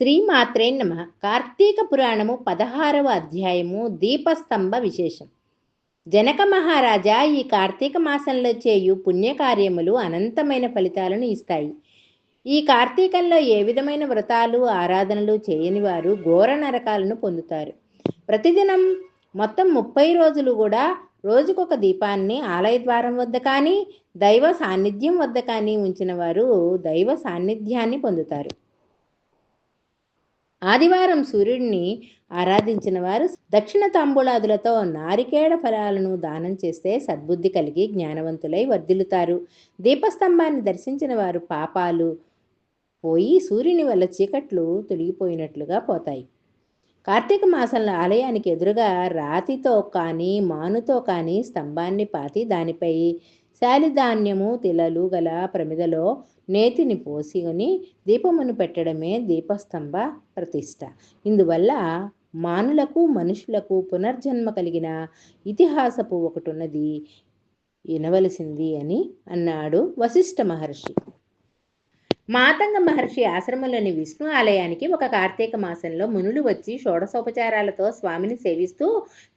శ్రీమాత్రే నమ. కార్తీక పురాణము పదహారవ అధ్యాయము దీపస్తంభ విశేషం. జనక మహారాజా ఈ కార్తీక మాసంలో చేయు పుణ్యకార్యములు అనంతమైన ఫలితాలను ఇస్తాయి. ఈ కార్తీకంలో ఏ విధమైన వ్రతాలు ఆరాధనలు చేయని వారు ఘోర నరకాలను పొందుతారు. ప్రతిదినం మొత్తం ముప్పై రోజులు కూడా రోజుకొక దీపాన్ని ఆలయ ద్వారం వద్ద కానీ దైవ సాన్నిధ్యం వద్ద కానీ ఉంచిన వారు దైవ సాన్నిధ్యాన్ని పొందుతారు. ఆదివారం సూర్యుడిని ఆరాధించిన వారు దక్షిణ తాంబూలాదులతో నారికేడ ఫలాలను దానం చేస్తే సద్బుద్ధి కలిగి జ్ఞానవంతులై వర్ధిల్లుతారు. దీపస్తంభాన్ని దర్శించిన వారు పాపాలు పోయి సూర్యుని వల్ల చీకట్లు తొలగిపోయినట్లుగా పోతాయి. కార్తీక మాసంలో ఆలయానికి ఎదురుగా రాతితో కానీ మానుతో కానీ స్తంభాన్ని పాతి దానిపై శాలిధాన్యము తిలలు గల ప్రమిదలో నేతిని పోసికొని దీపమును పెట్టడమే దీపస్తంభ ప్రతిష్ట. ఇందువల్ల మానులకు మనుషులకు పునర్జన్మ కలిగిన ఇతిహాసపు ఒకటి ఉన్నది వినవలసింది అని అన్నాడు వశిష్ఠ మహర్షి. మాతంగ మహర్షి ఆశ్రమంలోని విష్ణు ఆలయానికి ఒక కార్తీక మాసంలో మునులు వచ్చి షోడశోపచారాలతో స్వామిని సేవిస్తూ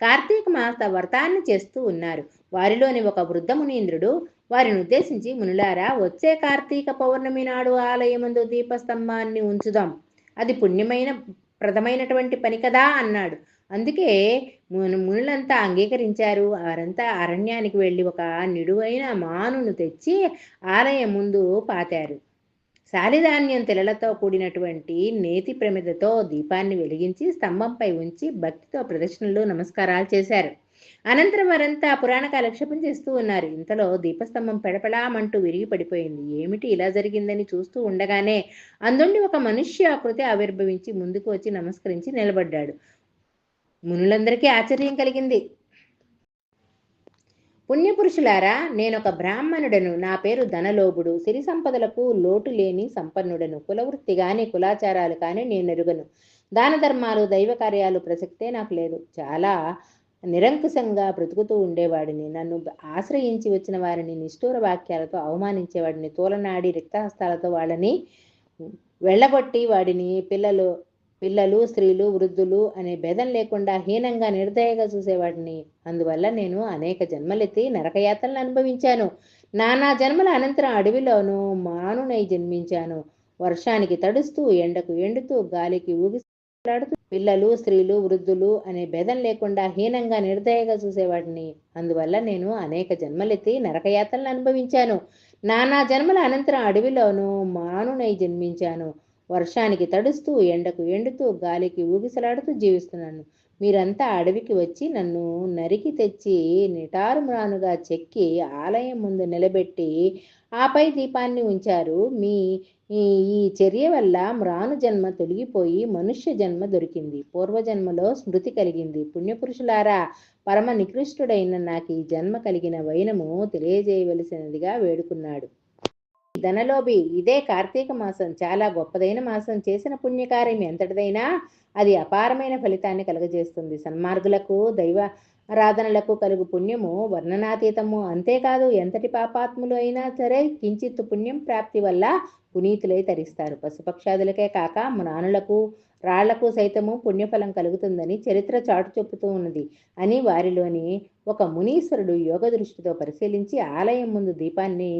కార్తీక మాస వ్రతాన్ని చేస్తూ ఉన్నారు. వారిలోని ఒక వృద్ధ మునీంద్రుడు వారిని ఉద్దేశించి మునులారా వచ్చే కార్తీక పౌర్ణమి నాడు ఆలయమందు దీపస్తంభాన్ని ఉంచుదాం. అది పుణ్యమైన ప్రథమైనటువంటి పని కదా అన్నాడు. అందుకే మునులంతా అంగీకరించారు. వారంతా అరణ్యానికి వెళ్ళి ఒక నిడువైన మానును తెచ్చి ఆలయం ముందు పాతారు. శాలిధాన్యం తెలలతో కూడినటువంటి నేతి ప్రమిదతో దీపాన్ని వెలిగించి స్తంభంపై ఉంచి భక్తితో ప్రదర్శనలు నమస్కారాలు చేశారు. అనంతరం వారంతా పురాణ కాలక్షేపం చేస్తూ ఉన్నారు. ఇంతలో దీపస్తంభం పెడపడామంటూ విరిగి పడిపోయింది. ఏమిటి ఇలా జరిగిందని చూస్తూ ఉండగానే అందుండి ఒక మనుష్య ఆకృతి ఆవిర్భవించి ముందుకు వచ్చి నమస్కరించి నిలబడ్డాడు. మునులందరికీ ఆశ్చర్యం కలిగింది. పుణ్యపురుషులారా నేనొక బ్రాహ్మణుడను. నా పేరు ధనలోభుడు. సిరి సంపదలకు లోటు లేని సంపన్నుడను. కులవృత్తి కానీ కులాచారాలు కానీ నేను ఎరుగను దాన ధర్మాలు దైవ కార్యాలు ప్రసక్తే నాకు లేదు. చాలా నిరంకుశంగా బ్రతుకుతూ ఉండేవాడిని. నన్ను ఆశ్రయించి వచ్చిన వారిని నిష్ఠూర వాక్యాలతో అవమానించేవాడిని తోలనాడి రిక్తహస్తాలతో వాళ్ళని వెళ్ళగొట్టి వాడిని పిల్లలు పిల్లలు స్త్రీలు వృద్ధులు అనే భేదం లేకుండా హీనంగా నిర్దయగా చూసేవాడిని. అందువల్ల నేను అనేక జన్మలెత్తి నరకయాతలను అనుభవించాను. నానా జన్మల అనంతరం అడవిలోనూ మానునై జన్మించాను. వర్షానికి తడుస్తూ ఎండకు ఎండుతూ గాలికి ఊగిలాడుతూ పిల్లలు స్త్రీలు వృద్ధులు అనే భేదం లేకుండా హీనంగా నిర్దయగా చూసేవాడిని. అందువల్ల నేను అనేక జన్మలెత్తి నరకయాతలను అనుభవించాను. నానా జన్మల అనంతరం అడవిలోనూ మానునై జన్మించాను. వర్షానికి తడుస్తూ ఎండకు ఎండుతూ గాలికి ఊగిసలాడుతూ జీవిస్తున్నాను. మీరంతా అడవికి వచ్చి నన్ను నరికి తెచ్చి నిటారుమ్రానుగా చెక్కి ఆలయం ముందు నిలబెట్టి ఆపై దీపాన్ని ఉంచారు. మీ ఈ చర్య వల్ల మ్రాను జన్మ తొలగిపోయి మనుష్య జన్మ దొరికింది. పూర్వజన్మలో స్మృతి కలిగింది. పుణ్యపురుషులారా పరమ నికృష్టుడైన నాకు ఈ జన్మ కలిగిన వైనము తెలియజేయవలసినదిగా వేడుకున్నాడు. ధనలోభి ఇదే కార్తీక మాసం. చాలా గొప్పదైన మాసం. చేసిన పుణ్యకార్యం ఎంతటిదైనా అది అపారమైన ఫలితాన్ని కలుగజేస్తుంది. సన్మార్గులకు దైవ ఆరాధనలకు కలుగు పుణ్యము వర్ణనాతీతము. అంతేకాదు ఎంతటి పాపాత్ములు అయినా సరే కించిత్ పుణ్యం ప్రాప్తి వల్ల పునీతులై తరిస్తారు. పశుపక్షాదులకే కాక నానులకు రాళ్ళకు సైతము పుణ్యఫలం కలుగుతుందని చరిత్ర చాటు చెప్పుతూ ఉన్నది. అని వారిలోని ఒక మునీశ్వరుడు యోగ దృష్టితో పరిశీలించి ఆలయం ముందు దీపాన్ని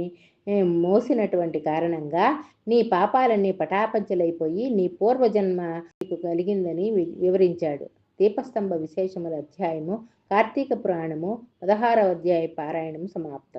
మోసినటువంటి కారణంగా నీ పాపాలన్నీ పటాపంచలైపోయి నీ పూర్వజన్మ నీకు కలిగిందని వివరించాడు. దీపస్తంభ విశేషముల అధ్యాయము కార్తీక పురాణము పదహారవ అధ్యాయ పారాయణము సమాప్తం.